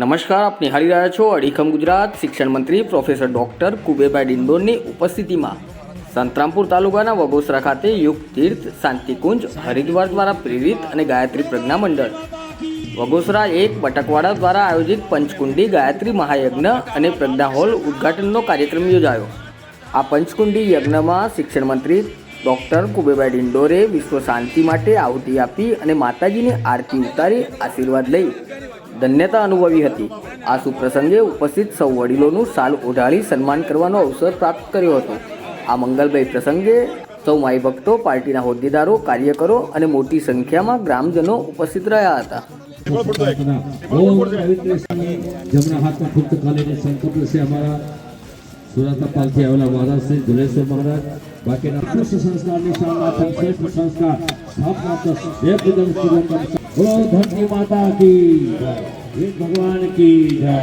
નમસ્કાર, આપ નિહાળી રહ્યા છો અડીખમ ગુજરાત શિક્ષણ મંત્રી પ્રોફેસર ડૉક્ટર કુબેભાઈ ડિંડોરની ઉપસ્થિતિમાં. સંતરામપુર તાલુકાના વગોસરા ખાતે યુગ તીર્થ શાંતિકુંજ હરિદ્વાર દ્વારા પ્રેરિત અને ગાયત્રી પ્રજ્ઞા મંડળ. વગોસરા એક બટકવાડા દ્વારા આયોજિત પંચકુંડી ગાયત્રી મહાયજ્ઞ અને પ્રજ્ઞા હોલ ઉદ્ઘાટનનો કાર્યક્રમ યોજાયો. આ પંચકુંડી યજ્ઞમાં શિક્ષણ મંત્રી ડૉક્ટર કુબેભાઈ ડિંડોરે વિશ્વ શાંતિ માટે આહુતિ આપી અને માતાજીની આરતી ઉતારી આશીર્વાદ લઈ ધન્યતા અનુભવી હતી. આ સુપ્રસંગે ઉપસ્થિત સૌ વડીલોનું સાલ ઓઢાળી સન્માન કરવાનો અવસર પ્રાપ્ત કર્યો હતો. આ મંગલભાઈ પ્રસંગે સૌ માઈ ભક્તો પાર્ટીના હોદ્દેદારો, કાર્યકરો અને મોટી સંખ્યામાં ગ્રામજનો ઉપસ્થિત રહ્યા હતા. બાકીના સંસ્કાર સ્થાપના ધનની માતા કી જય ભગવાન કી જય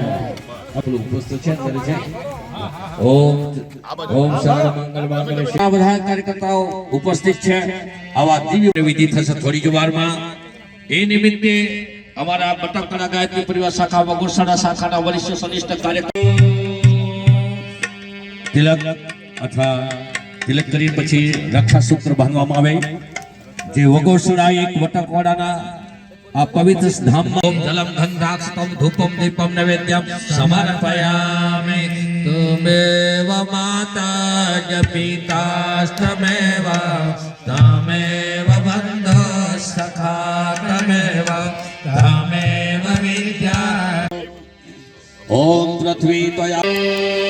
આપણું પુસ્તક ક્ષેત્ર છે ઓમ ઓમ સર્વ મંગલ મંગલ આ બધા કાર્યકર્તાઓ ઉપસ્થિત છે આવા દિવ્ય વિધિ થશે થોડી જ વારમાં એ નિમિત્તે અમારા બટક કળા ગાયત્રી પરિવાર શાખા વગોરસાડા શાખાના વરિષ્ઠ સનિષ્ઠ કાર્યક્રમ તિલક અથવા તિલક કરી પછી રક્ષા સૂત્ર બાંધવામાં આવે જે વગોરસુડા એક વટકવાડાના આ પવિત્ર ધામમાં ઓમ જલમ ગંધાક્ષતમ ધૂપમ દીપમ નૈવેદ્યમ સમર્પયામિ. તુમેવ માતા જ પિતાસ્તમેવ તમેવ બંધો સખા તમેવ તમેવ વિદ્યા. ઓમ પૃથ્વી તયા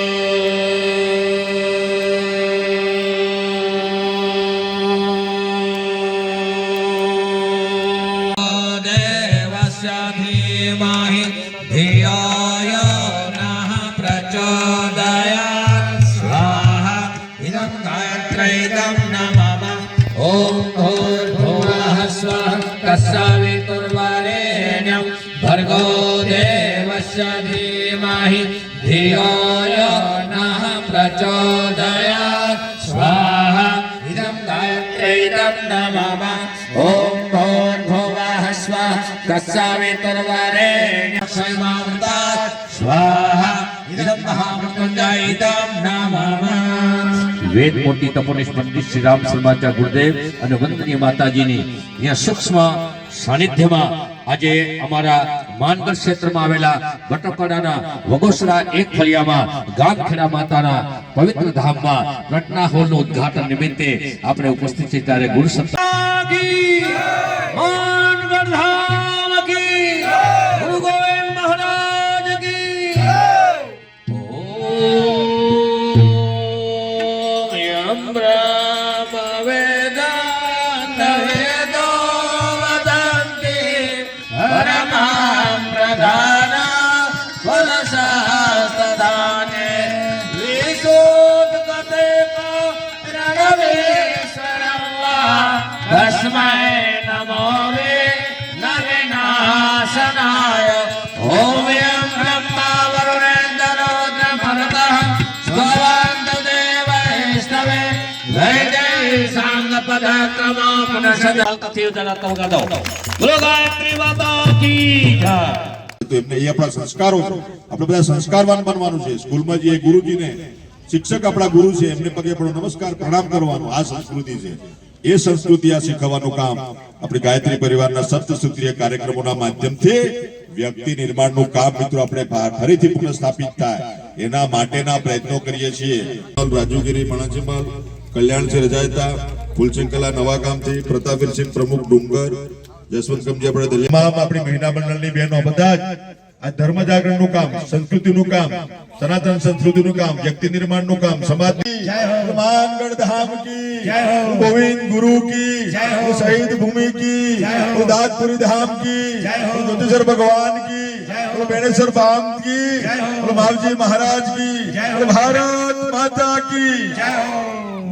धियो यो नः प्रचोदयात् स्वाहा इदं गायत्रैदं नमः ॐ भूर्भुवः स्वः तस्सवितुर्वरेण्यं भर्गो देवस्य धीमहि धियो यो नः प्रचोदयात् स्वाहा इदं गायत्रैदं नमः ॐ भूर्भुवः स्वः క్షయమామృతాత్ స్వాహ ఇదం మహాబ్రహ్మండాయ ఇదం నామామా વેદ મોટી તપોનિષ પંડિત શ્રી રામ શર્માચા ગુરુદેવ અને વંદનીય માતાજીની અહીંયા સૂક્ષ્મ સાનિધ્યમાં આજે અમારા માનગર ક્ષેત્રમાં આવેલા બટકડાના વગોસરા એક ફળિયામાં ગામખેડા માતાના પવિત્ર ધામમાં રટના હોલનું ઉદ્ઘાટન નિમિત્તે આપણે ઉપસ્થિત છીએ ત્યારે ગુરુ સત્તા Umbrella. ગાયત્રી શિક્ષક આપણા ગુરુ છે, એમને પગે આપણો નમસ્કાર, પ્રણામ કરવાનો આ સંસ્કૃતિ છે. એ સંસ્કૃતિ આ શીખવવાનું કામ આપણે ગાયત્રી પરિવારના સપ્તસૂત્રીય કાર્યક્રમોના માધ્યમથી વ્યક્તિ નિર્માણનું કામ મિત્રો આપણે ફરીથી પુનઃસ્થાપિત થાય. એના માટેના પ્રયત્નો કરીએ છીએ. રાજુગીરી મણાજીમાલ કલ્યાણ છે રજાયતા ફૂલશંકલા નવા ગામથી પ્રતાપવીરસિંહ પ્રમુખ ડુંગર જસવંત કમજી આપણે તમામ આપણી મહિલા મંડળની બહેનો બધા જ આ ધર્મ જાગરણનું કામ સંસ્કૃતિનું કામ સનાતન સંસ્કૃતિનું કામ વ્યક્તિ નિર્માણનું કામ સમાજ હનુમાનગઢ ધામ કી ગોવિંદ ગુરુ કી શહીદ ભૂમિ કી દાદપુરી ધામ કી જ્યોતિષર ભગવાન કી બેણેશ્વર બામ કી માવજી મહારાજ કી ભારત માતા કી.